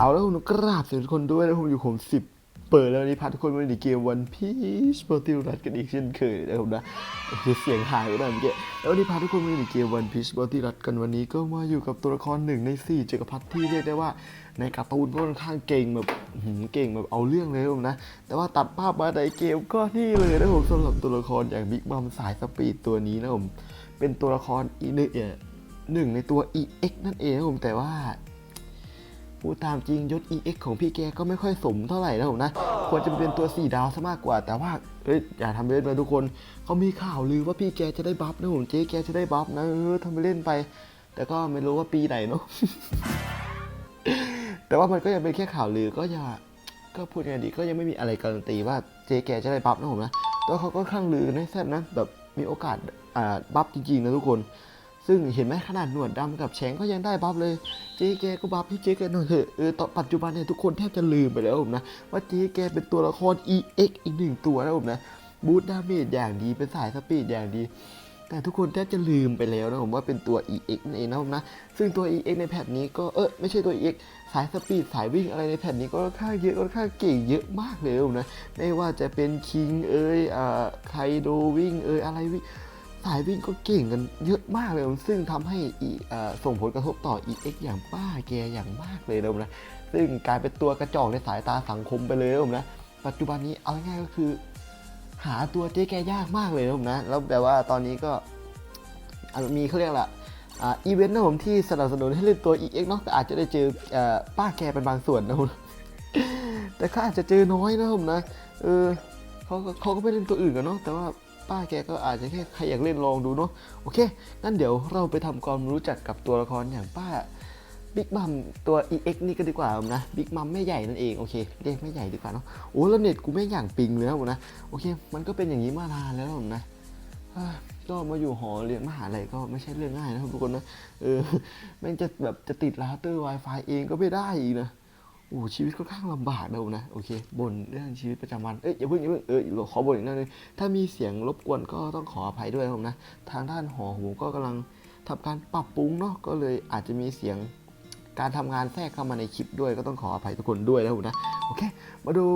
เอาแล้วผมกราบสวัสดีทุกคนด้วยนะผมอยู่ผมสิบเปิดแล้ววันนี้พาทุกคนมาในเกมวันพีชโปรติวรัดกันอีกเช่นเคยนะครับนะคือเสียงหายไปหน่อยเมื่อกี้แล้ววันนี้พาทุกคนมาในเกมวันพีชโปรติวรัดกันวันนี้ก็มาอยู่กับตัวละครหนึ่งในสี่จักรพรรดิที่เรียกได้ว่าในการ์ตูนก็ค่อนข้างเก่งแบบเก่งแบบเอาเรื่องเลยนะผมนะ แต่ว่าตัดภาพมาในเกมก็นี่เลยนะผมสำหรับตัวละครอย่างบิ๊กบัมสายสปีดตัวนี้นะผมเป็นตัวละครอีกหนึ่งหนึ่งในตัว EX นั่นเองนะผมแต่ว่า พูดตามจริงยศ EX ของพี่แกก็ไม่ค่อยสมเท่าไหร่นะผมนะ ควรจะเป็นตัว 4 ดาวซะมากกว่า แต่ว่าเอ้ยอย่าทำเล่นไปทุกคนเขามีข่าวลือว่าพี่แกจะได้บัฟนะผมเจ๊แกจะได้บัฟนะเออทำไปเล่นไป แต่ก็ไม่รู้ว่าปีไหนเนาะแต่ว่ามันก็ยังเป็นแค่ข่าวลือก็อย่าก็พูดยังไงดีก็ยังไม่มีอะไรการันตีว่าเจ๊แกจะได้บัฟนะผมนะแต่ว่าเขาก็ข้างลือในแซ่บนะแบบมีโอกาสอ่าบัฟจริงๆนะทุกคน ซึ่งเห็นไหมขนาดหนวดดำกับแฉงก็ยังได้บัฟเลยเจ๊แกก็บัฟให้เจ๊แกหน่อยเถอะเออตอนปัจจุบันเนี่ยทุกคนแทบจะลืมไปแล้วผมนะว่าเจ๊แกเป็นตัวละคร EX อีกหนึ่งตัวนะผมนะบูทดาเมจอย่างดีเป็นสายสปีดอย่างดี แต่ทุกคนแทบจะลืมไปแล้วนะผมว่าเป็นตัว EX นั่นเองนะผมนะซึ่งตัว EX ในแพทนี้ก็เออไม่ใช่ตัว EX สายสปีดสายวิ่งอะไรในแพทนี้ก็ค่อนข้างเยอะค่อนข้างเก่งเยอะมากเลยผมนะไม่ว่าจะเป็นคิงเอ้ยอ่าไคโดวิ่งเอ้ยอะไรวิ่ง สายวิ่งก็เก่งกันเยอะมากเลยซึ่งทำให้ส่งผลกระทบต่อ EX อย่างป้าแกอย่างมากเลยนะผมนะซึ่งกลายเป็นตัวกระจอกในสายตาสังคมไปเลยนะผมนะปัจจุบันนี้เอาง่ายก็คือ หาตัวเจ๊แกยากมากเลยนะผมนะแล้วแต่ว่าตอนนี้ก็มีเขาเรียกละอีเวนต์นะผมที่สนับสนุนให้เล่นตัว EX เนาะก็อาจจะได้เจออป้าแกเป็นบางส่วนนะผมแต่ก็อาจจะเจอน้อยนะผมนะเออเขาก็เขาก็ไม่เล่นตัวอื่นกันเนาะแต่ว่า ป้าแกก็อาจจะแค่ใครอยากเล่นลองดูเนาะโอเคงั้นเดี๋ยวเราไปทำความรู้จักกับตัวละครอย่างป้าบิ๊กมัมตัว EX นี่ก็ดีกว่าผมนะบิ๊กมัมแม่ใหญ่นั่นเองโอเคเรียกแม่ใหญ่ดีกว่าเนาะโอ้แล้วเน็ตกูไม่งอย่างปิงเลยนะผมนะโอเค มันก็เป็นอย่างนี้มานานแล้วผมนะเอ้ยก็มาอยู่หอเรียนมหาลัยก็ไม่ใช่เรื่องง่ายนะครับทุกคนนะเออแม่งจะแบบจะติดราเตอร์ Wi-Fi เองก็ไม่ได้อีกนะ โอ้ชีวิตค่อนข้างลำบากนะผมนะโอเคบนเรื่องชีวิตประจำวันเอ้ยอย่าเพิ่งอย่าเพิ่งเออขอบ่นอีกนิดนึงถ้ามีเสียงรบกวนก็ต้องขออภัยด้วยนะผมนะทางด้านหอผมก็กำลังทำการปรับปรุงเนาะก็เลยอาจจะมีเสียงการทำงานแทรกเข้ามาในคลิปด้วยก็ต้องขออภัยทุกคนด้วยนะผมนะโอเค มาดู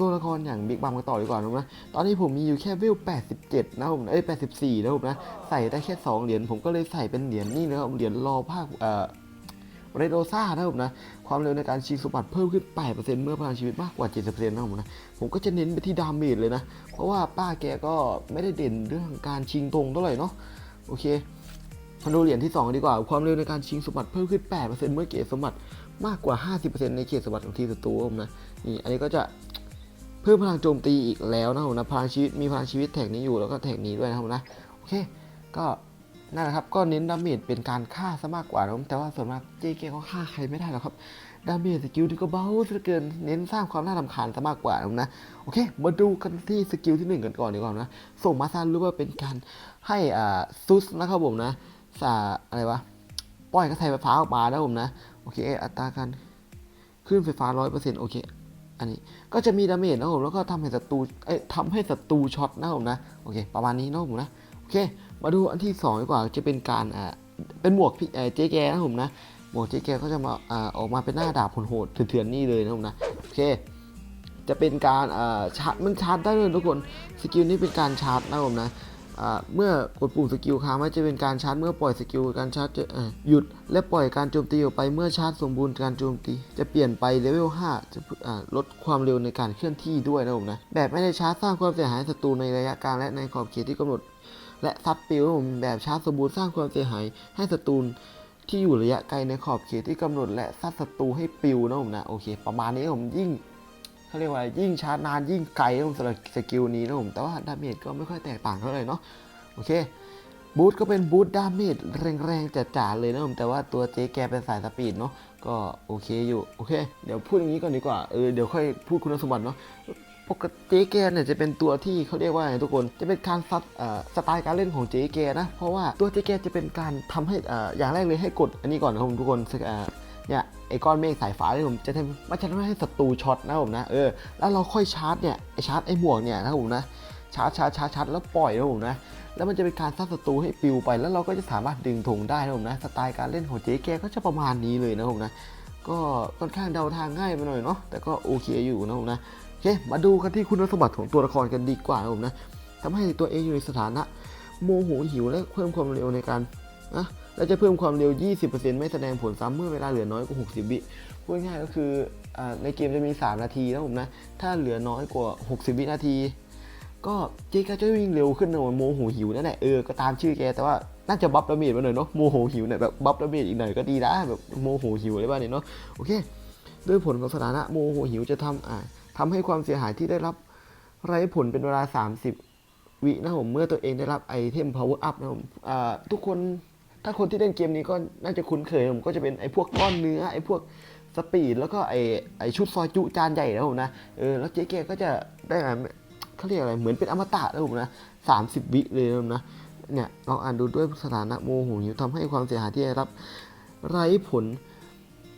ตัวละครอย่างบิ๊กบัมกันต่อดีกว่านะตอนนี้ผมมีอยู่แค่เวล 87 นะผมเอ้ย84 นะผมนะใส่ได้แค่ 2 เหรียญผมก็เลยใส่เป็นเหรียญนี่นะครับเหรียญรอภาคเอ่อ เรโดซ่านะผมนะ ความเร็วในการชิงสมบัติเพิ่มขึ้น 8%เมื่อพลังชีวิตมากกว่า 70%นะผมนะ ผมก็จะเน้นไปที่ดาเมจเลยนะ เพราะว่าป้าแกก็ไม่ได้เด่นเรื่องการชิงตรงเท่าไหร่เนาะ โอเคมาดูเหรียญที่ 2 ดีกว่า ความเร็วในการชิงสมบัติเพิ่มขึ้น 8%เมื่อเกตสมบัติมากกว่า 50%ในเขตสมบัติของทีมศัตรูผมนะ นี่ อันนี้ก็จะเพิ่มพลังโจมตีอีกแล้วนะผมนะ พลังชีวิต มีพลังชีวิตแท็กนี้อยู่แล้วก็แท็กนี้ด้วยนะผมนะ โอเค ก็ นั่นแหละครับก็เน้นดาเมจเป็นการฆ่าซะมากกว่านะแต่ว่าส่วนมากเจเกก็ฆ่าใครไม่ได้หรอกครับดาเมจสกิลที่ก็เบาซะเหลือเกินเน้นสร้างความน่ารำคาญซะมากกว่านะนะโอเค มาดูกันที่สกิลที่หนึ่งกันก่อนดีกว่านะส่งมาซารู้ว่าเป็นการให้อ่าซุสนะครับผมนะสาอะไรวะปล่อยกระแสไฟฟ้าออกมานะผมนะโอเคอัตราการขึ้นไฟฟ้า100%โอเคอันนี้ก็จะมีดาเมจนะผมแล้วก็ทำให้ศัตรูเอ้ยทำให้ศัตรูช็อตนะผมนะโอเค ประมาณนี้นะผมนะโอเค มาดูอันที่สองดีกว่าจะเป็นการอ่าเป็นหมวกพี่เจ๊แกนะผมนะหมวกเจ๊แกก็จะมาอ่าออกมาเป็นหน้าดาบโหดเถื่อนๆนี่เลยนะผมนะโอเค จะเป็นการอ่าชาร์จมันชาร์จได้เลยทุกคนสกิลนี้เป็นการชาร์จนะผมนะเมื่อกดปุ่มสกิลค้างจะเป็นการชาร์จเมื่อปล่อยสกิลการชาร์จจะหยุดและปล่อยการโจมตีออกไปเมื่อชาร์จสมบูรณ์การโจมตี จะเปลี่ยนไปเลเวล 5 จะลดความเร็วในการเคลื่อนที่ด้วยนะผมนะแบบไม่ได้ชาร์จสร้างความเสียหายศัตรูในระยะกลางและในขอบเขตที่กำหนด และซัดปิวผมแบบชาร์จสมบูรณ์สร้างความเสียหายให้ศัตรูที่อยู่ระยะไกลในขอบเขตที่กำหนด และซัดศัตรูให้ปิวนะผมนะโอเค ประมาณนี้ผมยิ่งเขาเรียกว่ายิ่งชาร์จนานยิ่งไกลนะผมสำหรับสกิลนี้นะผมแต่ว่าดาเมจก็ไม่ค่อยแตกต่างเท่าไหร่เนาะโอเคบูทก็เป็นบูทดาเมจแรงๆจ๋าๆเลยนะผมแต่ว่าตัวเจ๊แกเป็นสายสปีดเนาะก็โอเคอยู่โอเค เดี๋ยวพูดอย่างนี้ก่อนดีกว่าเออเดี๋ยวค่อยพูดคุณสมบัติเนาะ ปกติเจ๊แกเนี่ยจะเป็นตัวที่เขาเรียกว่าไงทุกคนจะเป็นการซัดสไตล์การเล่นของเจ๊แกนะเพราะว่าตัวเจ๊แกจะเป็นการทำให้อ่ออย่างแรกเลยให้กดอันนี้ก่อนนะครับผมทุกคนเนี่ยไอ้ก้อนเมฆสายฟ้าที่ผมจะทำมันจะทำให้ศัตรูช็อตนะผมนะเออแล้วเราค่อยชาร์จเนี่ยไอ้ชาร์จไอ้หมวกเนี่ยนะผมนะชาร์จชาร์จชาร์จชาร์จแล้วปล่อยนะผมนะแล้วมันจะเป็นการซัดศัตรูให้ปิวไป แล้วเราก็จะสามารถดึงธงได้นะผมนะสไตล์การเล่นของเจ๊แกก็จะประมาณนี้เลยนะผมนะก็ค่อนข้างเดาทางง่ายไปหน่อยเนาะแต่ก็โอเคอยู่นะผมนะ เค มาดูกันที่คุณสมบัติของตัวละครกันดีกว่าผมนะทำให้ตัวเองอยู่ในสถานะ โมโหหิวและเพิ่มความเร็วในการนะและจะเพิ่มความเร็ว 20%ไม่แสดงผลซ้ำเมื่อเวลาเหลือน้อยกว่า 60 วิพูดง่ายก็คืออในเกมจะมี 3 นาทีนะผมนะ ถ้าเหลือน้อยกว่า 60 วินาที ก็เจ๊ก็จะวิ่งเร็วขึ้นนะโมโหหิวนั่นแหละเออ ก็ตามชื่อแก แต่ว่าน่าจะบัฟดาเมจมาหน่อยเนาะ โมโหหิวเนี่ยแบบบัฟดาเมจอีกหน่อยก็ดีนะแบบโมโหหิวอะไรบ้างเนี่ยเนาะ โอเค ด้วยผลของสถานะโมโหหิวจะทำอ่า ทำให้ความเสียหายที่ได้รับไร้ผลเป็นเวลา 30 วินะผมเมื่อตัวเองได้รับไอเทม power up นะผมทุกคนถ้าคนที่เล่นเกมนี้ก็น่าจะคุ้นเคยผมก็จะเป็นไอพวกก้อนเนื้อไอพวกสปีดแล้วก็ไอไอชุดซอยจุจานใหญ่นะผมนะเออแล้วเจ๊แกก็จะได้อ่าเขาเรียกอะไรเหมือนเป็นอมตะนะผมนะสามสิบวิเลยนะผมนะเนี่ยลองอ่านดูด้วยสถานะโมโหหิวทำให้ความเสียหายที่ได้รับไร้ผล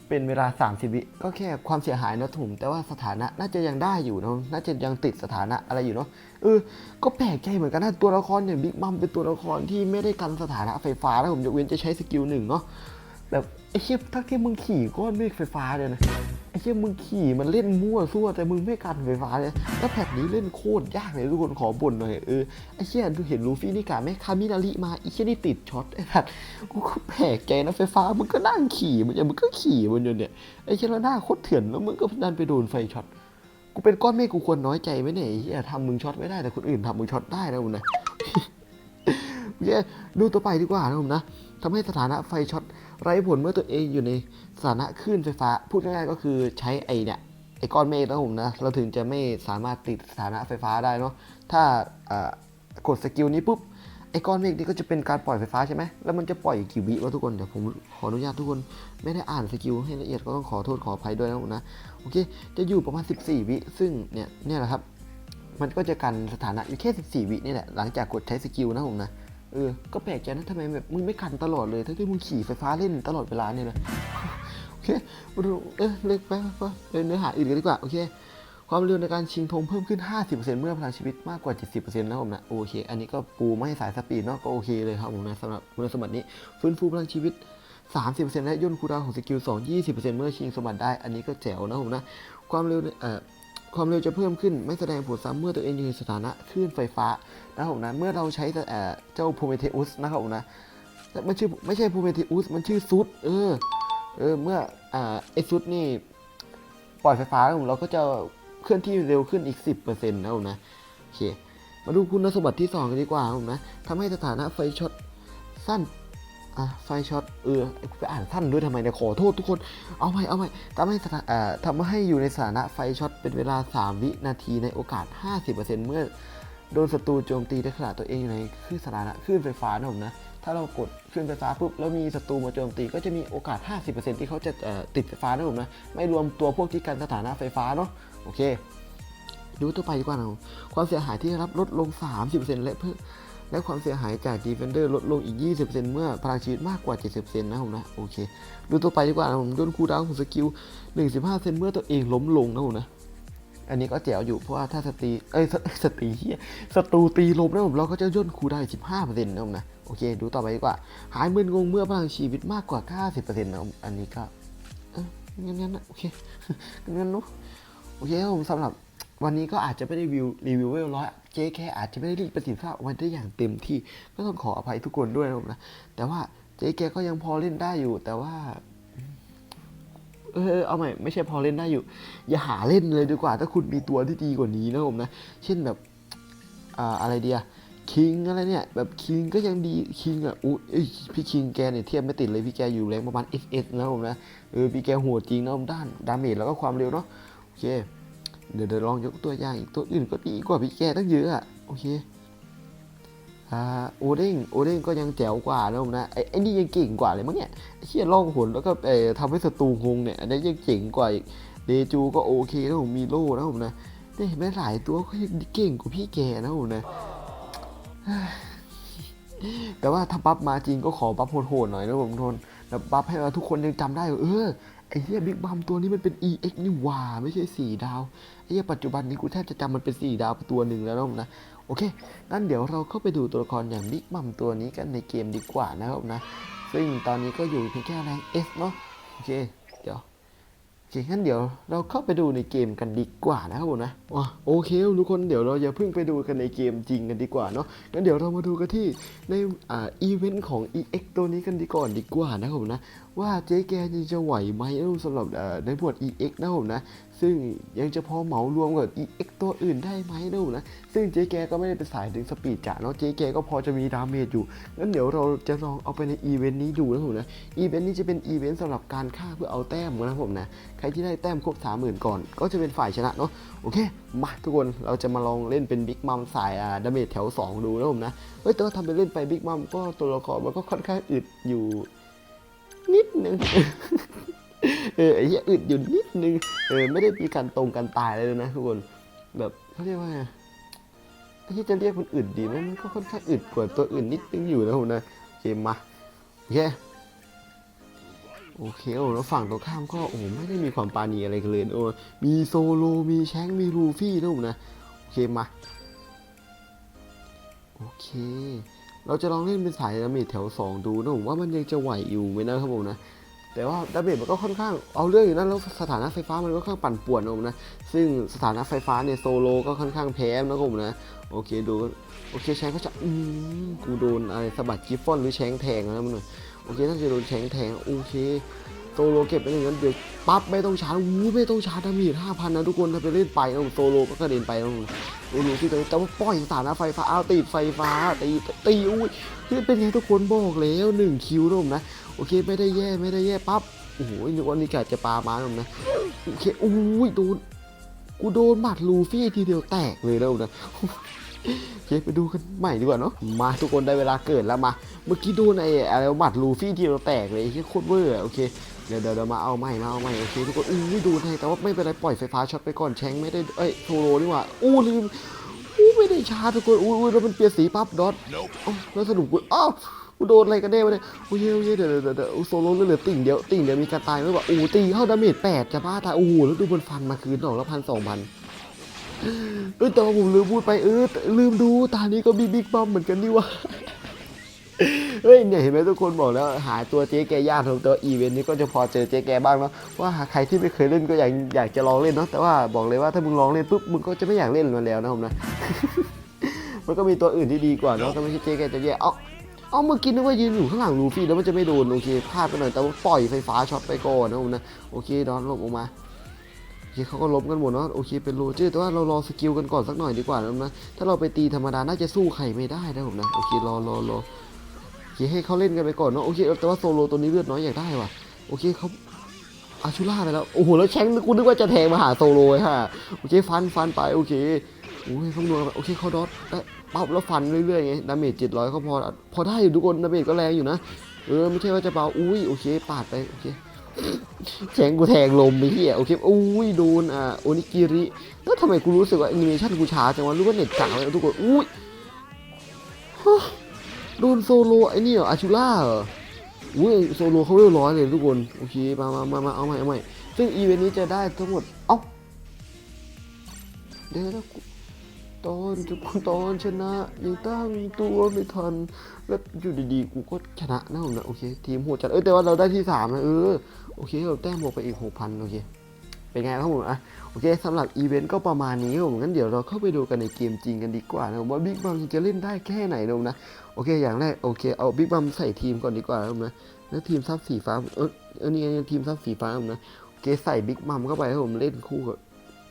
เป็นเวลา 30 วิก็แค่ความเสียหายนะถุมแต่ว่าสถานะน่าจะยังได้อยู่เนาะน่าจะยังติดสถานะอะไรอยู่เนาะเออก็แปลกใจเหมือนกันนะตัวละครอย่างบิ๊กมัมเป็นตัวละครที่ไม่ได้กันสถานะไฟฟ้าแล้วผมยกเว้นจะใช้สกิลหนึ่งเนาะแบบไอ้เชี่ยถ้าแค่มึงขี่ก้อนเมฆไฟฟ้าเลยนะ เชี่ยมึงขี่มันเล่นมั่วซั่วแต่มึงไม่กันไฟฟ้าเลยแล้วแพทนี้เล่นโคตรยากเลยทุกคนขอบ่นหน่อยเออไอ้เชี่ยดูเห็นลูฟี่นี่กะไหมคามินาริมาไอ้เชี่ยนี่ติดช็อตไอ้สัตว์กูก็แปลกใจนะไฟฟ้ามึงก็นั่งขี่มันอย่างมึงก็ขี่มันอยู่เนี่ยไอ้เชี่ยแล้วหน้าโคตรเถื่อนแล้วมึงก็ดันไปโดนไฟช็อตกูเป็นก้อนเมฆกูควรน้อยใจไหมเนี่ยไอ้เหี้ยทำมึงช็อตไม่ได้แต่คนอื่นทำมึงช็อตได้นะผมนะ เคดูต่อไปดีกว่านะผมนะทำให้สถานะไฟช็อตไร้ผลเมื่อตัวเองอยู่ในสถานะคลื่นไฟฟ้า พูดง่ายๆก็คือใช้ไอเนี่ยไอก้อนเมฆนะผมนะเราถึงจะไม่สามารถติดสถานะไฟฟ้าได้เนาะถ้ากดสกิลนี้ปุ๊บไอก้อนเมฆนี้ก็จะเป็นการปล่อยไฟฟ้าใช่ไหมแล้วมันจะปล่อยกี่วิวะทุกคน เดี๋ยวผมขออนุญาตทุกคน ไม่ได้อ่านสกิลให้ละเอียดก็ต้องขอโทษขออภัยด้วยนะผมนะ โอเค จะอยู่ประมาณ 14 วิ ซึ่งเนี่ยเนี่ยแหละครับ มันก็จะกันสถานะอยู่แค่ 14 วินี่แหละ หลังจากกดใช้สกิลนะผมนะ เออ ก็แปลกใจนะทำไมแบบมึงไม่กันตลอดเลย ทั้งที่มึงขี่ไฟฟ้าเล่นตลอดเวลาเนี่ยนะโอเคมาดูเออเล็กไปไปไปเนื้อหาอื่นกันดีกว่าโอเคความเร็วในการชิงธงเพิ่มขึ้น 50%เมื่อพลังชีวิตมากกว่า 70%นะผมนะโอเค อันนี้ก็ปูไม่ให้สายสปีดเนาะก็โอเคเลยครับผมนะสำหรับคุณสมบัตินี้ฟื้นฟูพลังชีวิต 30%และย่นคูลดาวของสกิล 2 20%เมื่อชิงสมบัติได้ อันนี้ก็แจ๋วนะผมนะ ความเร็วเอ่อ ความเร็วจะเพิ่มขึ้นไม่แสดงผลซ้ำเมื่อตัวเองอยู่ในสถานะคลื่นไฟฟ้านะครับผมนะเมื่อเราใช้เอ่เจ้าโพเมเทอุสนะครับผมนะแต่มันชื่อไม่ใช่โพเมเทอุสมันชื่อซุดเออเออเมื่ออ่าไอซุดนี่ปล่อยไฟฟ้าแล้วผมเราก็จะเคลื่อนที่เร็วขึ้นอีก 10%นะครับผมนะโอเคมาดูคุณสมบัติที่ 2 กันดีกว่าครับผมนะทำให้สถานะไฟช็อตสั้น อะไฟช็อตเออไปอ่านสั้นด้วยทำไมเนี่ยขอโทษทุกคนเอาใหม่เอาใหม่ทำให้สถาเอ่อทำให้อยู่ในสถานะไฟช็อตเป็นเวลา 3 วินาทีในโอกาส 50%เมื่อโดนศัตรูโจมตีในขณะตัวเองอยู่ในคลื่นสถานะคลื่นไฟฟ้านะผมนะถ้าเรากดคลื่นไฟฟ้าปุ๊บแล้วมีศัตรูมาโจมตีก็จะมีโอกาส 50%ที่เขาจะเอ่อติดไฟฟ้านะผมนะไม่รวมตัวพวกที่กันสถานะไฟฟ้าเนาะโอเค ดูตัวไปดีกว่านะความเสียหายที่ได้รับลดลง 30%และเพิ่ม และความเสียหายจาก Defender ลดลงอีก 20%เมื่อพลังชีวิตมากกว่า 70%นะผมนะ โอเค ดูตัวไปดีกว่านะผมย่นคูดาวของสกิล15%เมื่อตัวเองล้มลงนะผมนะ อันนี้ก็แจ๋วอยู่เพราะว่าถ้าสตีเอ้ยสตีเฮียศัตรูตีล้มนะผมเราก็จะย่นคูลดาวน์15%นะผมนะ โอเค ดูต่อไปดีกว่า หายมึนงงเมื่อพลังชีวิตมากกว่า 90%นะผมอันนี้ก็เอองั้นๆนะโอเคงั้นๆเนาะโอเคครับผมสำหรับ วันนี้ก็อาจจะไม่ได้วิวรีวิวเวลร้อยเจ๊แค่อาจจะไม่ได้รีดประสิทธิภาพออกมาได้อย่างเต็มที่ก็ต้องขออภัยทุกคนด้วยนะผมนะแต่ว่าเจ๊แกก็ยังพอเล่นได้อยู่ แต่ว่า เออเอาใหม่ไม่ใช่พอเล่นได้อยู่ อย่าหาเล่นเลยดีกว่า ถ้าคุณมีตัวที่ดีกว่านี้นะผมนะเช่นแบบอ่าอะไรเดียคิงอะไรเนี่ยแบบคิงก็ยังดีคิงอะอุ้ยพี่คิงแกเนี่ยเทียบไม่ติดเลยพี่แกอยู่แรงประมาณ SS นะผมนะเออพี่แกโหดจริงนะผมด้านดาเมจแล้วก็ความเร็วเนาะโอเค เดี๋ยวเดี๋ยวลองยกตัวอย่างอีกตัวอื่นก็ดีกว่าพี่แกตั้งเยอะอะโอเคอ่าโอเด้งโอเด้งก็ยังแจ๋วกว่านะผมนะไอ้ไอ้นี่ยังเก่งกว่าเลยมั้งเนี่ยไอ้เชี่ยล่องหนแล้วก็เอ่อทำให้ศัตรูงงเนี่ยอันนี้ยังเจ๋งกว่าอีกเดจูก็โอเคนะผมมีโล่นะผมนะนี่เห็นไหลายตัวก็ยังเก่งกว่าพี่แกนะผมนะแต่ว่าถ้าบัฟมาจริงก็ขอบัฟโหดๆหน่อยนะผมทนแบบบัฟให้เราทุกคนยังจำได้ว่าเออไอ้เหี้ยบิ๊กบัมตัวนี้มันเป็น EX นี่หว่าไม่ใช่4ดาว ไอ้ยปัจจุบันนี้กูแทบจะจำมันเป็น4ดาวตัวหนึ่งแล้วนะนะโอเคงั้นเดี๋ยวเราเข้าไปดูตัวละครอย่างบิ๊กบัมตัวนี้กันในเกมดีกว่านะครับนะ ซึ่งตอนนี้ก็อยู่เพียงแค่แรง S เนาะโอเคเดี๋ยวโอเคงั้นเดี๋ยวเราเข้าไปดูในเกมกันดีกว่านะครับผมนะโอเคทุกคนเดี๋ยวเราอย่าเพิ่งไปดูกันในเกมจริงกันดีกว่าเนาะงั้นเดี๋ยวเรามาดูกันที่ในอ่าอีเวนต์ของ EX ตัวนี้กันดีก่อนดีกว่านะครับผมนะ ว่าเจ๊แกจะไหวไหมสำหรับในบท EX นะผมนะ ซึ่งยังจะพอเหมารวมกับ EX ตัวอื่นได้ไหมนะผมนะ ซึ่งเจ๊แกก็ไม่ได้เป็นสายถึงสปีดจ๋าเนาะเจ๊แกก็พอจะมีดาเมจอยู่งั้นเดี๋ยวเราจะลองเอาไปในอีเวนต์นี้ดูนะผมนะอีเวนต์นี้จะเป็นอีเวนต์สำหรับการฆ่าเพื่อเอาแต้มนะผมนะใครที่ได้แต้มครบสามหมื่นก่อน ก็จะเป็นฝ่ายชนะเนาะโอเคมาทุกคนเราจะมาลองเล่นเป็นบิ๊กมัมสายดาเมจแถว 2 ดูนะผมนะเฮ้ยแต่ว่าทำไปเล่นไปบิ๊กมัมก็ตัวละครมันก็ค่อนข้างอึดอยู่ นิดนึงเออไอ้เหี้ยอึดอยู่นิดนึงเออไม่ได้มีการตรงกันตายเลยนะทุกคนแบบเขาเรียกว่าไงไอ้ที่จะเรียกมันอึดดีไหมมันก็ค่อนข้างอึดกว่าตัวอื่นนิดนึงอยู่นะผมนะโอเคมาโอเคโอเคโอ้แล้วฝั่งตรงข้ามก็โอ้ไม่ได้มีความปาณีอะไรกันเลยโอ้มีโซโลมีแชงมีลูฟี่ด้วยผมนะโอเคมาโอเค เราจะลองเล่นเป็นสายดาเมจแถว 2 ดูนะผมว่ามันยังจะไหวอยู่ไหมนะครับผมนะแต่ว่าดาเมจมันก็ค่อนข้างเอาเรื่องอยู่นะแล้วสถานะไฟฟ้ามันก็ค่อนข้างปั่นป่วนนะผมนะซึ่งสถานะไฟฟ้าเนี่ยโซโลก็ค่อนข้างแพ้นะครับผมนะโอเคดูโอเคแชงก็จะอืมกูโดนอะไรสะบัดกิฟฟอนหรือแชงแทงนะมันหน่อยโอเคน่าจะโดนแชงแทงโอเค โซโลเก็บไปหนึ่งนั้นเดี๋ยวปั๊บไม่ต้องชาร์จวู้ไม่ต้องชาร์จดาเมจห้าพันนะทุกคนถ้าไปเล่นไปนะโซโลก็กระเด็นไปนะผมโอ้โหที่ตัวแต่ว่าปล่อยสานะไฟฟ้าเอาติดไฟฟ้าตีตีอุ้ยที่เป็นไงทุกคนบอกแล้วหนึ่งคิวนะผมนะโอเคไม่ได้แย่ไม่ได้แย่ปั๊บโอ้โหนึกว่านี่กะจะปามานะผมนะโอเคอุ้ยโดนกูโดนหมัดลูฟี่ทีเดียวแตกเลยนะผมนะโอเคไปดูกันใหม่ดีกว่าเนาะมาทุกคนได้เวลาเกิดแล้วมา เมื่อกี้ดนไอ้อะไรหมัดลูฟี่ที่เราแตกเลยไอ้ที่โคตรเวอร์อโอเค เดี๋ยวเดี๋ยวเดี๋ยวมาเอาใหม่มาเอาใหม่โอเคทุกคนอู้ยโดนให้แต่ว่าไม่เป็นไรปล่อยไฟฟ้าช็อตไปก่อนแชงไม่ได้เอ้ยโทโรนี่หว่าอู้ลืมอู้ไม่ได้ชาร์จทุกคนอู้อู้แล้วมันเปลี่ยนสีปั๊บดอทอ้าวแล้วสรุปกูอ้าวกูโดนอะไรกันแน่วะเนี่ยโอ้ยโอ้ยเดี๋ยวเดี๋ยวเดี๋ยวเดี๋ยวอู้โซโล่เหลือติ่งเดียวติ่งเดียวมีการตายไหมวะอู้ตีเข้าดาเมจแปดจะบ้าตายโอ้โหแล้วดูบนฟันมาคืนดอกละพันสองพันเออแต่ว่าผมลืมพูดไปเออลืมดูตานี้ก็มีบิ๊กบัมเหมือนกันนี่วะ เฮ้ยเนี่ยเห็นไหมทุกคนบอกแล้ว หาตัวเจ๊แกยากของตัวอีเวนต์นี้ก็จะพอเจอเจ๊แกบ้างเนาะว่าหาใครที่ไม่เคยเล่นก็อยากอยากจะลองเล่นเนาะแต่ว่าบอกเลยว่าถ้ามึงลองเล่นปุ๊บมึงก็จะไม่อยากเล่นมันแล้วนะผมนะมันก็มีตัวอื่นที่ดีกว่าเนาะก็ไม่ใช่เจ๊แกจะแย่เอาเอาเมื่อกี้นึกว่ายืนอยู่ข้างหลังลูฟี่แล้วมันจะไม่โดนโอเคพลาดไปหน่อยแต่ว่าปล่อยไฟฟ้าช็อตไปก่อนนะผมนะโอเคดอนลบออกมาโอเคเขาก็ล้มกันหมดเนาะโอเคเป็นโรเจอร์แต่ว่าเรารอสกิลกันก่อนสักหน่อยดีกว่านะถ้าเราไปตีธรรมดาน่าจะสู้ใครไม่ได้นะผมนะโอเครอรอรอโอ เคให้เขาเล่นกันไปก่อนเนาะโอเคแต่ว่าโซโลตัวนี้เลือดน้อยอยากได้ว่ะโอเคเขาอาชูล่าไปแล้วโอ้โหแล้วแชงกูนึกว่าจะแทงมาหาโซโลฮะโอเคฟันฟันไปโอเคโอ้ยเขาโดนโอเคเขาดอทได้ปั๊บแล้วฟันเรื่อยๆไงดาเมจเจ็ดร้อยก็พอพอได้อยู่ทุกคนดาเมจก็แรงอยู่นะเออไม่ใช่ว่าจะเบาอุ้ยโอเคปาดไปโอเคแทงกูแทงลมไปเฮียโอเคอุ้ยโดนอ่าโอนิกิริแล้วทำไมกูรู้สึกว่าแอนิเมชันกูช้าจังวะรู้ว่าเน็ตกากเลยทุกคนอุ้ย ฮะโดนโซโลไอ้นี่เหรออาชูล่าเหรออุ้ยโซโลเขาเวลร้อยเลยทุกคน โอเค มามามามาเอาใหม่เอาใหม่ซึ่งอีเวนต์นี้จะได้ทั้งหมด เอ้า เดี๋ยวนะกูตอนจะตอนชนะยังตั้งตัวไม่ทัน แล้วอยู่ดีๆ กูก็ชนะนะผมนะ โอเค ทีมโหดจัด เออแต่ว่าเราได้ที่สามนะ เออ โอเคเราแต้มบวกไปอีกหกพันโอเค เป็นไงครับผมอะ อเคสำหรับอีเวนต์ก็ประมาณนี้ครับผมงั้นเดี๋ยวเราเข้าไปดูกันในเกมจริงกันดีกว่านะผมว่าบิ๊กบัมจะเล่นได้แค่ไหนนะผมนะโอเคอย่างแรกโอเคเอาบิ๊กบัมใส่ทีมก่อนดีกว่านะผมนะแล้วทีมซับสีฟ้าเออเออนี่ไงทีมซับสีฟ้าผมนะโอเคใส่บิ๊กบัมเข้าไปครับผมเล่นคู่กับ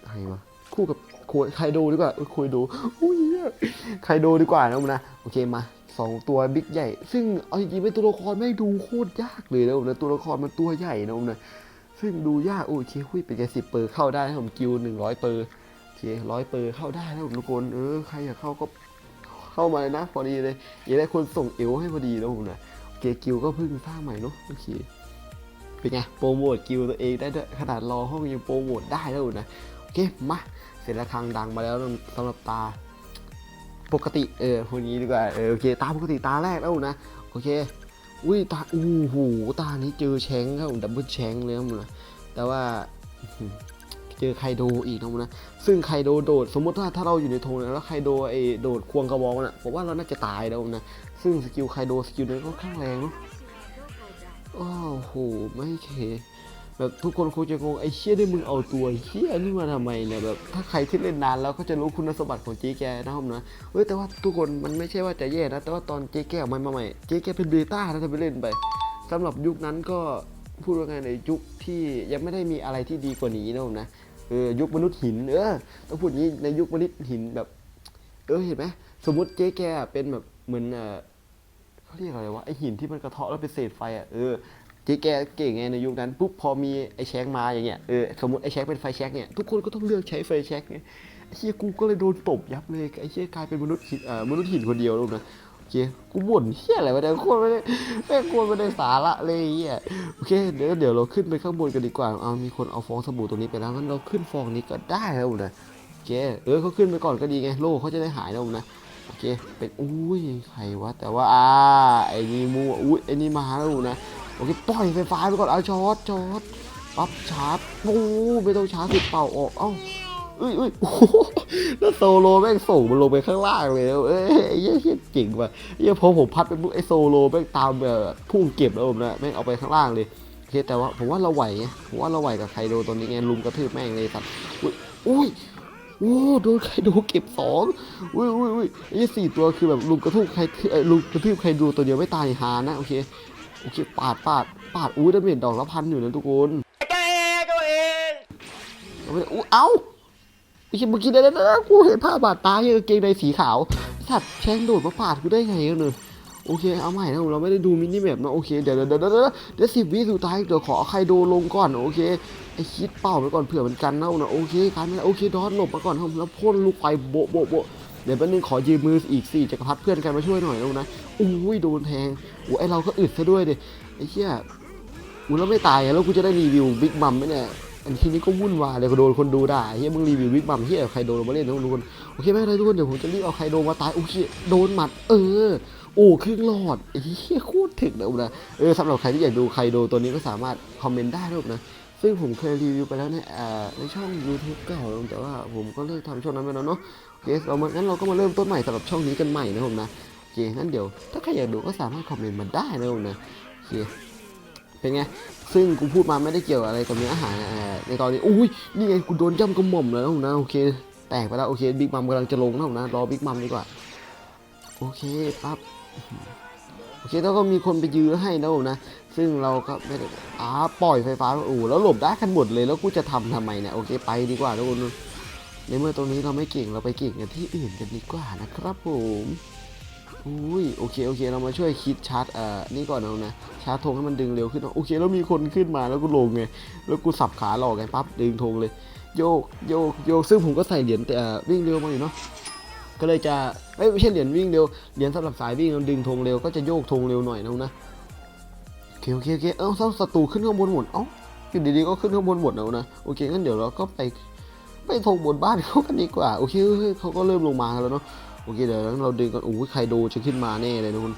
ใครวะคู่กับโคไคโดดีกว่าเออโคยโดอุ้ยเหี้ยไคโดดีกว่านะผมนะโอเคมาสองตัวบิ๊กใหญ่ ซึ่งเอาจริงๆเป็นตัวละครไม่ดูโคตรยากเลยนะผมนะตัวละครมันตัวใหญ่นะผมนะ ซึ่งดูยากโอ้ยเคคุยเป็นแค่สิบเปอร์เข้าได้นะผมกิวหนึ่งร้อยเปอร์โอเคร้อยเปอร์เข้าได้นะผมทุกคนเออใครอยากเข้าก็เข้ามาเลยนะพอดีเลยอยากได้คนส่งเอวให้พอดีนะผมนะโอเคกิวก็เพิ่งสร้างใหม่เนาะโอเคเป็นไงโปรโมทกิวตัวเองได้ด้วยขนาดรอห้องยังโปรโมทได้แล้วนะโอเคมาเสร็จแล้วครั้งดังมาแล้วสำหรับตาปกติเออพูดงี้ดีกว่าเออโอเคตาปกติตาแรกแล้วนะโอเค อุ้ยตาอู้หูตานี้เจอแชงครับผมดับเบิลแชงเลยครับผมนะแต่ว่าเจอไคโดอีกนะผมนะซึ่งไคโดโดด สมมติว่าถ้าเราอยู่ในโทนแล้วไคโดไอโดดควงกระบอกน่ะผมว่าเราน่าจะตายแล้วนะซึ่งสกิลไคโดสกิลนั้นก็ค่อนข้างแรงเนาะอ้าวโหไม่เค แบบทุกคนคงจะงงไอ้เชี่ยได้มึงเอาตัวเชี่ยนี่มาทำไมเนี่ยแบบถ้าใครที่เล่นนานแล้วก็จะรู้คุณสมบัติของเจ๊แกนะครับนะเฮ้ยแต่ว่าทุกคนมันไม่ใช่ว่าจะแย่นะแต่ว่าตอนเจ๊แกออกมาใหม่เจ๊แกเป็นเบต้าถ้าจะไปเล่นไปสำหรับยุคนั้นก็พูดว่าไงในยุคที่ยังไม่ได้มีอะไรที่ดีกว่านี้นะครับนะเออยุคมนุษย์หินเออต้องพูดงี้ในยุคมนุษย์หินแบบเออเห็นไหมสมมติเจ๊แกเป็นแบบเหมือนเออเขาเรียกอะไรวะไอหินที่มันกระเทาะแล้วเป็นเศษไฟอะเออ เจ๊แกเก่งไงในยุคนั้นปุ๊บพอมีไอ้แช็กมาอย่างเงี้ยเออสมมติไอ้แช็กเป็นไฟแช็กเนี่ยทุกคนก็ต้องเลือกใช้ไฟแช็กเนี่ยไอ้เชี่ยกูก็เลยโดนตบยับเลยไอ้เชี่ยกลายเป็นมนุษย์หินเอ่อมนุษย์หินคนเดียวลูกนะโอเคกูบ่นเฮียอะไรวะเนี่ยโคตรไม่ได้แม่โคตรไม่ได้สาระเลยเฮียโอเคเดี๋ยวเดี๋ยวเราขึ้นไปข้างบนกันดีกว่าเอามีคนเอาฟองสบู่ตรงนี้ไปแล้วงั้นเราขึ้นฟองนี้ก็ได้แล้วนะโอเคเออเขาขึ้นไปก่อนก็ดีไงโล่เขาจะได้หายแล้วนะโอเคเป็นอุ้ยใครวะแต่ว่าอ่าไอ้นี่มูอุ้ยไอ้นี่มาแล้วนะ โอเคปล่อยไฟฟ้าไปก่อนเอาช็อตช็อตปั๊บชาร์จปูไม่ต้องชาร์จสิเป่าออกเอ้าเอ้ยเอ้ยโอ้แล้วโซโลแม่งส่งมันลงไปข้างล่างเลยเอ้ยไอ้เหี้ยเหี้ยเก่งว่ะไอ้เหี้ยพอผมพัดไปปุ๊บไอ้โซโลแม่งตามแบบพุ่งเก็บแล้วผมนะแม่งเอาไปข้างล่างเลยโอเคแต่ว่าผมว่าเราไหวไงผมว่าเราไหวกับไคโดตัวนี้ไงลุมกระทืบแม่งเลยสัตว์อุ้ยอุ้ยโอ้โดนใครดูเก็บสองอุ้ยอุ้ยอุ้ยไอ้สี่ตัวคือแบบลุมกระทืบใครลุมกระทืบใครดูตัวเดียวไม่ตายหานะโอเค โอเคปาดปาดปาดอุ้ยดาเมจดอกละพันอยู่นะทุกคนแกตัวเองเอาไอุ้เอ้าไอ้เหี้ยเมื่อกี้ได้แล้วนะกูเห็นผ้าบาดตาเยกางเกงในสีขาวสัตว์แช่งโดดมาปาดกูได้ไงกันเนี่ยโอเค เอาใหม่นะเราไม่ได้ดูมินิแมปนะโอเค เดี๋ยวเดี๋ยวเดี๋ยวเดี๋ยวเดี๋ยวสิบวิสุดท้ายเดี๋ยวขอใครโดลงก่อนโอเคไอคิดเป่าไปก่อนเผื่อมันกันเน่านะโอเคกันไม่ได้โอเคดอทหลบมาก่อนครับแล้วพ่นลูกไฟโบโบโบ เดี๋ยวแป๊บนึงขอยืมมืออีกสี่จักรพรรดิเพื่อนกันมาช่วยหน่อยนะนะอุ้ยโดนแทงโอ้ไอเราก็อึดซะด้วยดิไอ้เหี้ยอูแล้วไม่ตายแล้วกูจะได้รีวิวบิ๊กบัมไหมเนี่ยอันทีนี้ก็วุ่นวายเลยก็โดนคนดูด่าเฮียมึงรีวิวบิ๊กบัมเฮียใครโดนมาเล่นทุกคนโอเคไม่เป็นไรทุกคนเดี๋ยวผมจะรีบเอาใครโดนมาตายโอเคโดนหมัด เออ โอ้ครึ่งหลอดไอ้เฮียโคตรถึกนะนะเออสำหรับใครที่อยากดูใครโดนตัวนี้ก็สามารถคอมเมนต์ได้นะครับนะซึ่งผมเคยรีวิวไปแล้วในเอ่อในช่อง YouTube เก่าแล้วแต่ว่าผมก็เลิกทำช่องนั้นไปแล้วเนาะ โอเคเรามางั้นเราก็มาเริ่มต้นใหม่สำหรับช่องนี้กันใหม่นะผมนะโอเคงั้นเดี๋ยว ถ้าใครอยากดูก็สามารถคอมเมนต์มาได้นะผมนะโอเคเป็นไงซึ่งกูพูดมาไม่ได้เกี่ยวอะไรกับเนื้อาหารในตอนนี้อุ้ยนี่ไงกูโดนย่ำกระหม่อมแล้วนะโอเคแตกไปแล้วโอเคบิ๊กมัมกำลังจะลงนะผมนะรอบิ๊กมัมดีกว่าโอเคปั๊บโอเคแล้วก็มีคนไปยื้อให้นะผมนะ ซึ่งเราก็ไม่ได้อ่าปล่อยไฟฟ้าโอ้แล้วหลบได้กันหมดเลยแล้วกูจะทำทำไมเนี่ยโอเคไปดีกว่าทุกคน ในเมื่อตรงนี้เราไม่เก่งเราไปเก่งกันที่อื่นกันดีกว่านะครับผมอุ้ยโอเคโอเค เรามาช่วยคิดชาร์จเอ่อนี่ก่อนนะนะชาร์จธงให้มันดึงเร็วขึ้นโอเคแล้วมีคนขึ้นมาแล้วกูลงไงแล้วกูสับขาหลอกไงปั๊บดึงธงเลย โยกโยกโยกซึ่งผมก็ใส่เหรียญแต่วิ่งเร็วมาอยู่เนาะก็เลยจะไม่ไม่ใช่เหรียญวิ่งเร็วเหรียญสำหรับสายวิ่งเราดึงธงเร็วก็จะโยกธงเร็วหน่อยนะนะโอเคโอเคโอเคเอ้าศัตรูขึ้นข้างบนหมดเอ้าอยู่ดีๆก็ขึ้นข้างบนหมดแล้วนะโอเคงั้นเดี๋ยวเราก็ไป ไปทงบนบ้านเขากันดีกว่าโอเคเขาก็เริ่มลงมาแล้วเนาะโอเคเดี๋ยวเราดึงก่อนโอ้ยใครโดจะขึ้นมาแน่เลยนะคุณ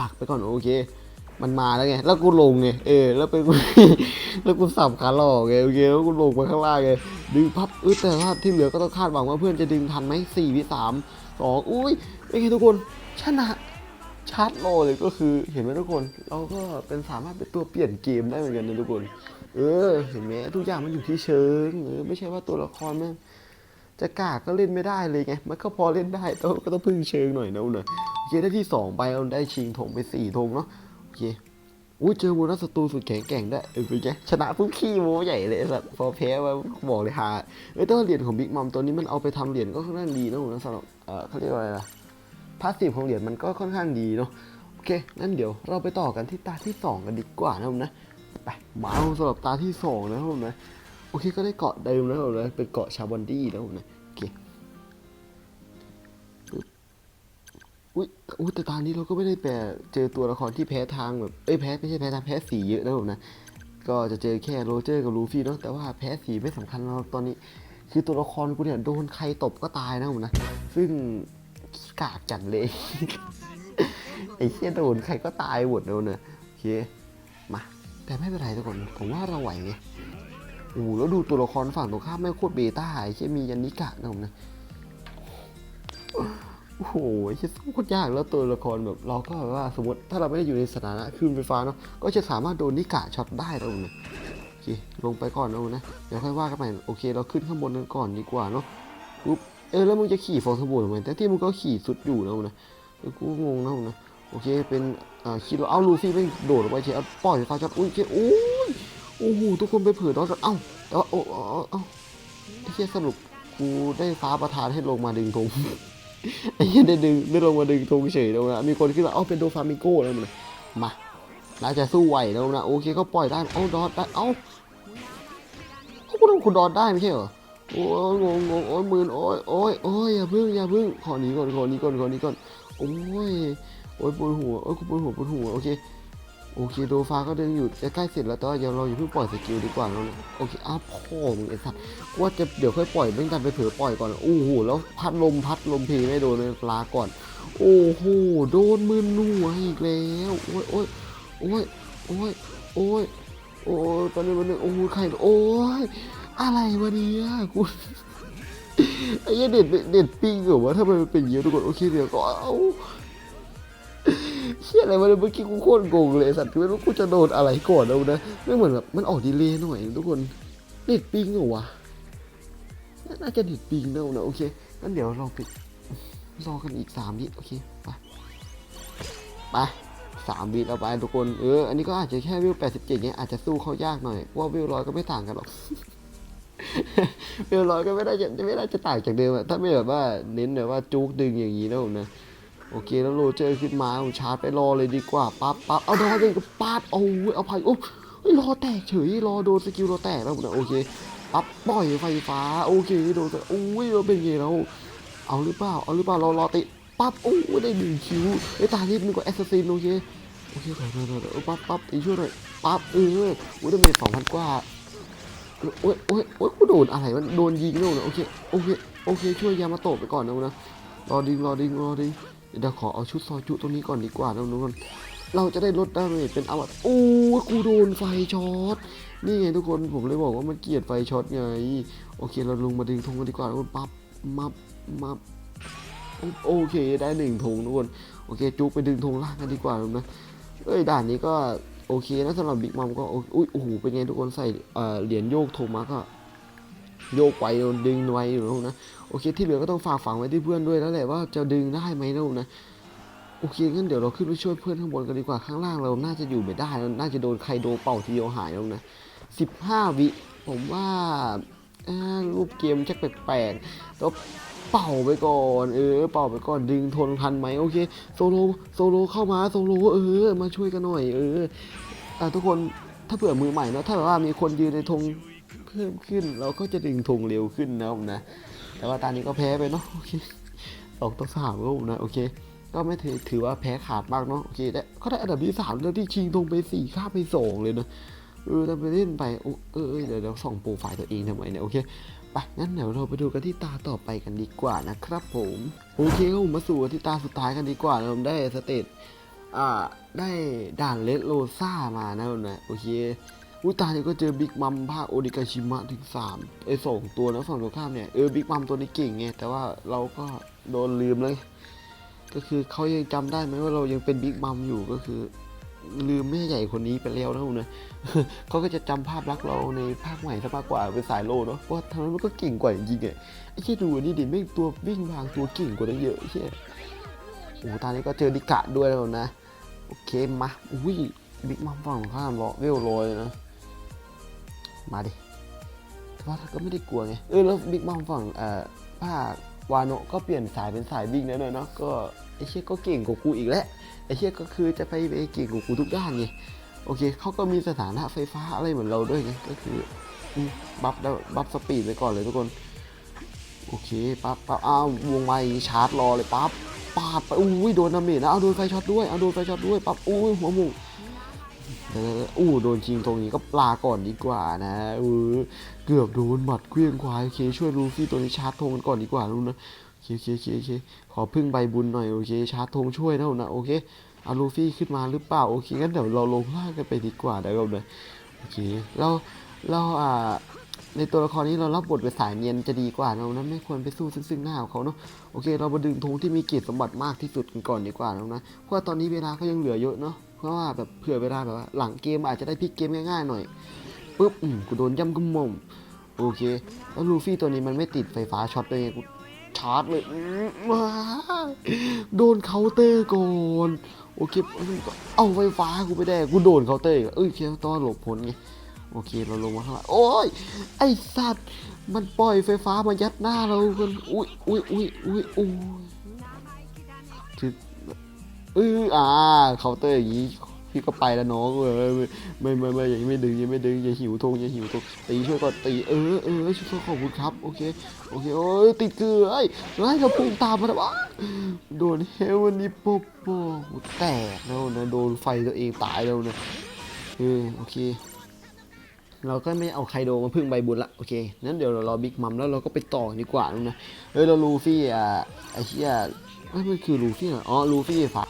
ปักไปก่อนโอเค มันมาแล้วไงแล้วกูลงไงเออแล้วเป็นกูแล้วกูสับขาหลอกไงโอเคแล้วกูลงไปข้างล่างไงดึงพับเออแต่ว่าที่เหลือก็ต้องคาดหวังว่าเพื่อนจะดึงทันไหมสี่วิสามสองอุ้ยเป็นไงทุกคนชนะชาร์จโลเลยก็คือเห็นไหมทุกคน เราก็เป็นสามารถเป็นตัวเปลี่ยนเกมได้เหมือนกันนะทุกคน เออเห็นไหมทุกอย่างมันอยู่ที่เชิงเออไม่ใช่ว่าตัวละครแม่งจะกากก็เล่นไม่ได้เลยไง มันก็พอเล่นได้ต่ว่าก็ต้องพึ่งเชิงหน่อยนะนะโอเคได้ที่สองไปเราได้ชิงธงไปสี่ธงเนาะโอเคอุ้เจอมูนัสตูสุดแข็งแกร่งได้เออเป็นไงชนะปุ๊บขี้โม้ใหญ่เลยสัตว์พอแพ้มาบอกเลยฮาเอ้ยต่ว่าเหรียญของบิ๊กมัมตัวนี้มันเอาไปทำเหรียญก็ค่อนข้างดีนะผมนะสำหรับเออเขาเรียกว่าอะไรล่ะพาสซีฟของเหรียญมันก็ค่อนข้างดีเนาะโอเคงั้นเดี๋ยวเราไปต่อกันที่ตาที่ 2 กันดีกว่านะผมนะ ไปมาสำหรับตาที่2นะผมนะโอเคก็ได้เกาะเดิมนะผมนะเป็นเกาะชาบอนดี้นะผมนะโอเคอุ้ยอุ้ยแต่ตานี้เราก็ไม่ได้แปลเจอตัวละครที่แพ้ทางแบบเอ้ยแพ้ไม่ใช่แพ้ทางแพ้สีเยอะนะผมนะก็จะเจอแค่โรเจอร์กับลูฟี่เนาะแต่ว่าแพ้สีไม่สำคัญเราตอนนี้ คือตัวละครกูเนี่ยโดนใครตบก็ตายนะผมนะซึ่งกากจัดเลยไอ้เชี่ยโดนใครก็ตายหมดแล้วเนอะโอเคมา แต่ไม่เป็นไรทุกคน ผมว่าเราไหวไงโอ้โหแล้วดูตัวละครฝั่งตรงข้ามแม่โคตรเบต้าไอ้เชี่ยมียันนิกะนะผมนะโอ้โหไอ้เชี่ยโคตรยากแล้วตัวละครแบบเราก็แบบว่าสมมติถ้าเราไม่ได้อยู่ในสถานะคลื่นไฟฟ้าเนาะก็จะสามารถโดนนิกะช็อตได้นะผมนะเคลงไปก่อนนะนะเดี๋ยวค่อยว่ากันใหม่โอเค เราขึ้นข้างบนกันก่อนดีกว่าเนาะปุ๊บเออแล้วมึงจะขี่ฟองสบู่ทำไมแต่ที่มึงก็ขี่สุดอยู่นะผมนะเออกูงงนะผมนะ โอเค เป็นอ่าคิดว่าเอาลูฟี่ไม่โดดลงไปเฉยเอาปล่อยไฟช็อตอุ้ยเจ๊โอ้ยโอ้โหทุกคนไปเผลอดอช็อตเอ้าแต่ว่าโอ้โอ้เอ้าไอ้เหี้ยสรุปกูได้ฟ้าประทานให้ลงมาดึงธงไอ้เหี้ยได้ดึงได้ลงมาดึงธงเฉยแล้วนะมีคนคิดว่าเอ้าเป็นโดฟามิโก้แล้วมันมาน่าจะสู้ไหวแล้วนะโอเคก็ปล่อยได้เอ้าดอดได้เอ้าเขาพูดว่าคุณดอดได้ไม่ใช่เหรอโอ้ยงงงงโอ้ยหมื่นโอ้ยโอ้ยโอ้ยอย่าพึ่งอย่าพึ่งขอหนีก่อนขอหนีก่อนขอหนีก่อนโอ้ย โอ้ยปวดหัวโอ้ยกูปวดหัวปวดหัวโอเคโอเคโดฟ้าก็เดินอยู่จะใกล้เสร็จแล้วแต่ว่าเดี๋ยวเราอย่าเพิ่งปล่อยสกิลดีกว่าเราโอเคอ้าวพ่อมึงไอ้สัตว์ว่าจะเดี๋ยวค่อยปล่อยไม่กันไปเผลอปล่อยก่อนโอ้โหแล้วพัดลมพัดลมพลไม่โดนเลยลาก่อน โอ้โหโดนมือหัวอีกแล้วโอ้ยโอ้ยโอ้ยโอ้ยโอ้ยโอ้ยตอนนี้มันโอ้ยใครโอ้ยอะไรวะเนี่ยกูไอ้เด็ดเด็ดปิ้งเหรอวะทำไมมันเป็นอย่างนี้ทุกคนโอเคเดี๋ยวก็เอา เชี่ยอะไรวะเนี่ยเมื่อกี้กูโคตรโกงเลยสัตว์คือไม่รู้กูจะโดนอะไรก่อนแล้วนะไม่เหมือนแบบมันออกดีเลย์หน่อยทุกคนเด็ดปิงเหรอวะน่าจะเด็ดปิงแล้วนะโอเคงั้นเดี๋ยวเราไปรอกันอีกสามวิโอเคไปไปสามวิแล้วไปทุกคนเอออันนี้ก็อาจจะแค่วิวแปดสิบเจ็ดเนี้ยอาจจะสู้เขายากหน่อยเพราะว่าวิวร้อยก็ไม่ต่างกันหรอกวิวร้อยก็ไม่ได้จะไม่ได้จะต่างจากเดิมอะถ้าไม่แบบว่าเน้นแบบว่าจุกดึงอย่างนี้นะผมนะ โอเคแล้วโรเจอร์ขึ้นมาผมชาร์จไปรอเลยดีกว่าปั๊บปั๊บเอาดอเลยก็ปาดเอาเว้ยเอาไผ่โอ้ยรอแตกเฉยรอโดนสกิลรอแตกแล้วนะโอเคปั๊บปล่อยไฟฟ้าโอเคโดนโอ้ยเราเป็นไงแล้วเอาหรือเปล่าเอาหรือเปล่าเรารอติปั๊บโอ้ยได้หนึ่งคิวไอ้ตาที่มันก็แอสซัสซินโอเคโอเคถอยถอยถอยถอยปั๊บปั๊บตีช่วยหน่อยปั๊บเอออุ้ยดาเมจสองพันกว่าโอ้ยโอ้ยโอ้ยกูโดนอะไรมันโดนยิงแล้วนะโอเคโอเคโอเคช่วยยามาโตะไปก่อนนะนะรอดึงรอดึงรอดึง เดี๋ยวขอเอาชุดซอยจุตรงนี้ก่อนดีกว่านะทุกคนเราจะได้ลดดาเมจเป็นอวตารโอ้กูโดนไฟช็อต นี่ไงทุกคนผมเลยบอกว่ามันเกลียดไฟช็อตไง โอเคเราลงมาดึงธงกันดีกว่าทุกคนปั๊บมับมับโอเคได้หนึ่งธงทุกคน โอเคจุกไปดึงธงล่างกันดีกว่านะเอ้ยด่านนี้ก็โอเคนะสำหรับบิ๊กมัมก็โออุ้ยโอ้โหเป็นไงทุกคนใส่เหรียญโยกธงมาก็โยกไวโดนดึงไวอยู่นะ โอเค ที่เหลือก็ต้องฝากฝังไว้ที่เพื่อนด้วยแล้วแหละว่าจะดึงได้ไหมนะผมนะโอเคงั้นเดี๋ยวเราขึ้นไปช่วยเพื่อนข้างบนกันดีกว่าข้างล่างเราน่าจะอยู่ไม่ได้น่าจะโดนใครโดนเป่าทีเดียวหายแล้วนะสิบห้าวิผมว่าารูปเกมชักแปลกๆแล้วเป่าไปก่อนเออเป่าไปก่อนดึงทนทันไหมโอเคโซโลโซโลเข้ามาโซโลเออมาช่วยกันหน่อยเอออะทุกคนถ้าเผื่อมือใหม่เนอะถ้าแบบว่ามีคนยืนในธงเพิ่มขึ้น เราก็จะดึงธงเร็วขึ้นนะผมนะ แต่ว่าตอนนี้ก็แพ้ไปเนาะโอเคสองต่อสามครับผมนะโอเค ก็ไม่ถือถือว่าแพ้ขาดมากเนาะโอเคได้ก็ได้อันดับที่สามแล้วที่ชิงธงไปสี่ข้าไปสองเลยเนาะเออทำไปเล่นไปโอ้เออเดี๋ยวเดี๋ยวส่องโปรไฟล์ตัวเองทำไมเนี่ยโอเคไปงั้นเดี๋ยวเราไปดูกันที่ตาต่อไปกันดีกว่านะครับผมโอเคครับผมมาสู่กันที่ตาสุดท้ายกันดีกว่าเราได้สเตตอ่าได้ด่านเลดโรซ่ามานะผมนะโอเค อุตาเนี่ยก็เจอบิ๊กมัมภาคโอดิกาชิมะถึง3ไอ้สองตัวนะฝั่งตรงข้ามเนี่ย เออบิ๊กมัมตัวนี้เก่งไง แต่ว่าเราก็โดนลืมเลย ก็คือเขายังจำได้ไหมว่าเรายังเป็นบิ๊กมัมอยู่ก็คือ ลืมแม่ใหญ่คนนี้ไปแล้วนะผมนะเขาก็จะจำภาพลักษณ์เราในภาคใหม่ซะมากกว่าเป็นสายโลเนาะเพราะว่าทางนั้นมันก็เก่งกว่าจริงๆอะไอ้เชี่ยดูนี่ดิไม่งตัววิ่งบางตัวเก่งกว่าตั้งเยอะเชี่ยโอ้ตอนนี้ก็เจอดิกะด้วยแล้วนะโอเคมาอุ้ยบิ๊กมัมฝั่งข้ามรอเวลลอยนะ มาดิแต่ว่าก็ไม่ได้กลัวไง เออแล้วบิ๊กมัมฝั่งเอ่อภาควาโนะก็เปลี่ยนสายเป็นสายวิ่งแล้วเนอะก็ไอเชี่ยก็เก่งกว่ากูอีกแล้ว ไอเชี่ยก็คือจะไปไปเก่งกว่ากูทุกด้านไง โอเคเขาก็มีสถานะไฟฟ้าอะไรเหมือนเราด้วยไง ก็คือบัฟแล้วบัฟสปีดไปก่อนเลยทุกคน โอเคปั๊บปั๊บอ้าววงไม้ชาร์จรอเลยปั๊บปาดไปอุ้ยโดนดาเมจนะเอาโดนไฟช็อตด้วยเอาโดนไฟช็อตด้วยปั๊บอุ้ยหัวหมุง อู้โดนชิงตรงนี้ก็ปลาก่อนดีกว่านะเออเกือบโดนหมัดเคลื่องควายโอเคช่วยลูฟี่ตัวนี้ชาร์จธงกันก่อนดีกว่าลูกนะโอเคโอเคโอเคอเคขอพึ่งใบบุญหน่อยโอเคชาร์จธงช่วยนะนะโอเคเอาลูฟี่ขึ้นมาหรือเปล่าโอเคงั้นเดี๋ยวเราลงล่างกันไปดีกว่านะครับนะโอเคเราเราอ่าในตัวละครนี้เรารับบทเป็นสายเนียนจะดีกว่าเรานะไม่ควรไปสู้ซึ่งซึ่งหน้าของเขาเนาะโอเค เรามาดึงธงที่มีเกียรติสมบัติมากที่สุดกันก่อนดีกว่านะเพราะตอนนี้เวลาก็ยังเหลือเยอะเนาะ เพราะว่าแบบเผื่อเวลาแบบว่าหลังเกมอาจจะได้พลิกเกมง่ายๆหน่อยปุ๊บอืมกูโดนย่ำกระหม่อมโอเค แล้วลูฟี่ตัวนี้มันไม่ติดไฟฟ้าช็อตเลยกูชาร์จเลยอื้อว้าโดนเคาน์เตอร์ก่อนโอเคเอาไฟฟ้ากูไปได้กูโดนเคาน์เตอร์อีกเอ้ยเคียต้องหลบพ้นไงโอเคเราลงมาข้างล่โอ้ยไอสัตว์มันปล่อยไฟฟ้ามายัดหน้าเราคนอุ้ยอุ้ยอุ้ยอุ้ยอุ้ย เอออ่าเคาน์เตอร์อย่างนี้พี่ก็ไปแล้วน้องเออไม่ไม่ไม่อย่างนี้ไม่ดึงยังไม่ดึงอย่าหิวธงอย่าหิวธงตีช่วยก่อนตีเออเออช่วยขอบคุณครับโอเคโอเคโอ้ยติดเกลือไอ้ไอ้เราพุ่งตามมาแล้วะโดนเฮวันนี้โป๊ะโป๊ะกูแตกแล้วนะโดนไฟตัวเองตายแล้วนะเออโอเค เราก็ไม่เอาไคโดมาพึ่งใบบุญละโอเคนั้นเดี๋ยวเรารอบิ๊กมัมแล้วเราก็ไปต่อดีกว่านะนะเฮ้ยเราลูฟี่อะไอ้เหี้ยเอ้ยมันคือลูฟี่เหรออ๋อลูฟี่ฝา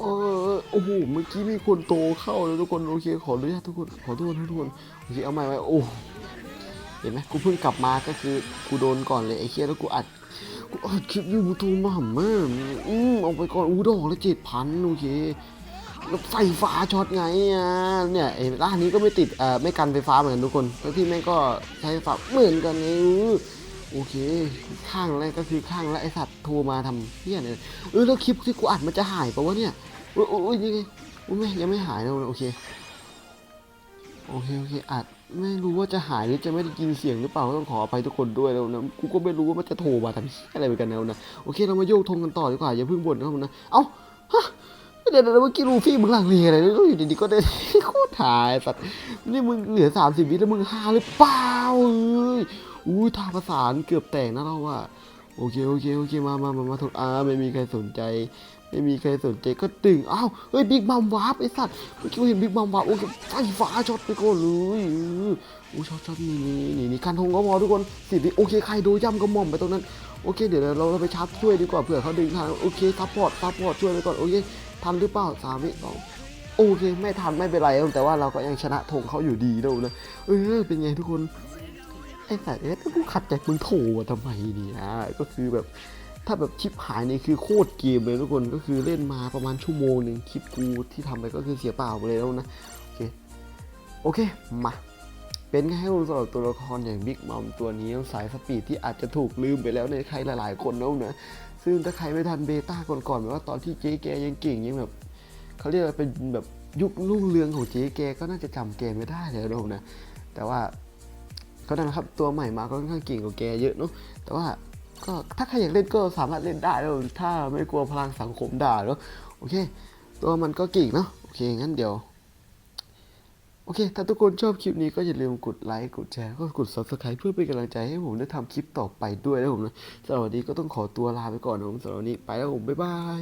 เออโอ้โหเมื่อกี้มีคนโตเข้าแล้วทุกคนโอเคขออนุญาตทุกคนขอโทษทุกคนโอเคเอาใหม่ไว้โอ้เห็นไหมกูเพิ่งกลับมาก็คือกูโดนก่อนเลยไอ้เหี้ยแล้วกูอัดกูอัดคลิปอยูมูทูมาหำมากอืมเอาไปก่อนอู้ดอกละเจ็ดพันโอเคแล้วไฟฟ้าช็อตไงอะเนี่ยไอ้ร้านนี้ก็ไม่ติดเอ่อไม่กันไฟฟ้าเหมือนกันทุกคนแล้วที่แม่งก็ใช้ไฟฟ้าเหมือนกันไงเออ โอเค ข้างแรกก็คือข้างแล้วไอสัตว์โทรมาทำเพี้ยนี่ยเออแล้วคลิปที่กูอัดมันจะหายปะวะเนี่ยโอ้ยโอ้ยนี่ไงโอ้ยไม่ยังไม่หายนะโอเคโอเคโอเคอัดไม่รู้ว่าจะหายหรือจะไม่ได้ยินเสียงหรือเปล่าต้องขออภัยทุกคนด้วยแล้วนะกูก็ไม่รู้ว่ามันจะโทรมาทำเหี้ยอะไรเหมือนกันแล้วนะโอเคเรามาโยกธงกันต่อดีกว่าอย่าเพิ่งบ่นนะผมนะเอ้าฮะเดี๋ยวเดี๋ยวเมื่อกี้ลูฟี่มึงหลังเลอะไรแล้วอยู่ดีๆก็ได้โคตรถ่ายสัตว์นี่มึงเหลือสามสิบวิแล้วมึงฮาหรือเปล่าเอ้ย อุ้ท่าประสานเกือบแตกนะเราอะโอเคโอเคโอเคมามามามาถูกอาไม่มีใครสนใจ ไม่มีใครสนใจก็ตึงอ้าวเฮ้ยบิ๊กบัมวาร์ปไอสัตว์เมื่อกี้เห็นบิ๊กบัมวาร์ปโอ้ยไฟฟ้าช็อตไปก่อนเลยออโอ้ช็อตช็อตนี่นี่นี่นี่คันธงก็พอทุกคนสิบโอเคใครโดนย่ำก็มอมไปตรงนั้นโอเคเดี๋ยวเราเราไปชาร์จช่วยดีกว่าเผื่อเขาดึงทางโอเคซัพพอร์ตซัพพอร์ตช่วยไปก่อนโอเคทันหรือเปล่าสามวิสองโอเคไม่ทันไม่เป็นไรแต่ว่าเราก็ยังชนะธงเขาอยู่ดีแล้วนะเออเป็นไงทุกคน ไอ้สายเอ๊ะกูขัดใจมึงโถทำไมเนี่ยก็คือแบบถ้าแบบคลิปหายนี่คือโคตรเกมเลยทุกคนก็คือเล่นมาประมาณชั่วโมงหนึ่งคลิปกูที่ทำไปก็คือเสียเปล่าไปเลยแล้วนะ โอเค โอเค มา เป็นไงให้รู้สำหรับตัวละครอย่างบิ๊กมัมตัวนี้สายสปีดที่อาจจะถูกลืมไปแล้วในใครหลาย ๆ คนแล้วนะ ซึ่งถ้าใครไม่ทันเบต้าก่อนๆแบบว่าตอนที่เจ๊แกยังเก่งยังแบบเขาเรียกว่าเป็นแบบยุครุ่งเรืองของเจ๊แกก็น่าจะจำแกมไม่ได้เลยนะผมนะ แต่ว่า ก็นั่นะครับ ตัวใหม่มาก็ค่อนข้างเก่งกว่าแกเยอะเนาะแต่ว่าก็ถ้าใครอยากเล่นก็สามารถเล่นได้แล้วถ้าไม่กลัวพลังสังคมด่าเนาะโอเค ตัวมันก็เก่งเนาะโอเคงั้นเดี๋ยวโอเค ถ้าทุกคนชอบคลิปนี้ก็อย่าลืมกดไลค์ กดแชร์ ก็กด subscribe เพื่อเป็นกำลังใจให้ผมได้ทำคลิปต่อไปด้วยนะผมนะสำหรับวันนี้ก็ต้องขอตัวลาไปก่อนนะผมสำหรับวันนี้ไปแล้วผม บ๊ายบาย